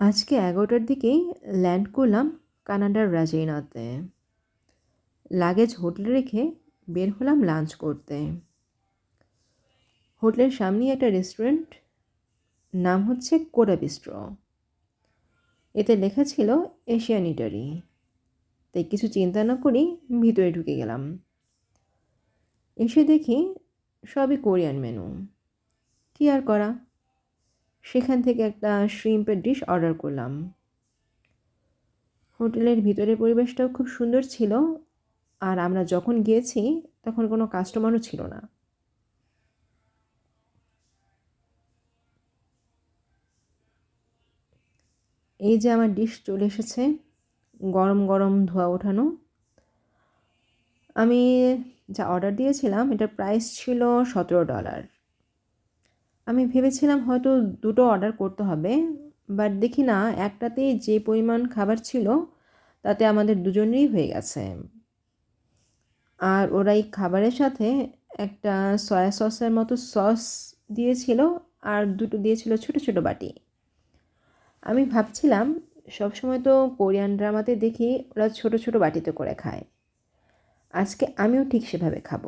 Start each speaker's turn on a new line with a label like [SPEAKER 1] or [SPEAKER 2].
[SPEAKER 1] আজকে এগারোটার দিকেই ল্যান্ড করলাম কানাডার রাজেইনাতে। লাগেজ হোটেলে রেখে বের হলাম লাঞ্চ করতে। হোটেলের সামনেই একটা রেস্টুরেন্ট, নাম হচ্ছে কোডা বিস্ট্রো। এতে লেখা ছিল এশিয়ান ইটারি তাই কিছু চিন্তা না করেই ভিতরে ঢুকে গেলাম। এসে দেখি সবই কোরিয়ান মেনু। কী আর করা? সেখান থেকে একটা শ্রিম্পের ডিশ অর্ডার করলাম। হোটেলের ভিতরের পরিবেশটাও খুব সুন্দর ছিল, আর আমরা যখন গিয়েছি, তখন কোনো কাস্টমারও ছিল না। এই যে আমার ডিশ চলে এসেছে, গরম গরম ধোয়া ওঠানো। আমি যা অর্ডার দিয়েছিলাম, এটার প্রাইস ছিল সতেরো ডলার আমি ভেবেছিলাম হয়তো দুটো অর্ডার করতে হবে বাট দেখি না, একটাতেই যে পরিমাণ খাবার ছিল, তাতে আমাদের দুজনেরই হয়ে গেছে। আর ওরা এই খাবারের সাথে একটা সয়া সসের মতো সস দিয়েছিল, আর দুটো দিয়েছিল ছোট ছোট বাটি। আমি ভাবছিলাম, সবসময় তো কোরিয়ান ড্রামাতে দেখি ওরা ছোট ছোট বাটিতে করে খায়। আজকে আমিও ঠিক সেভাবে খাব।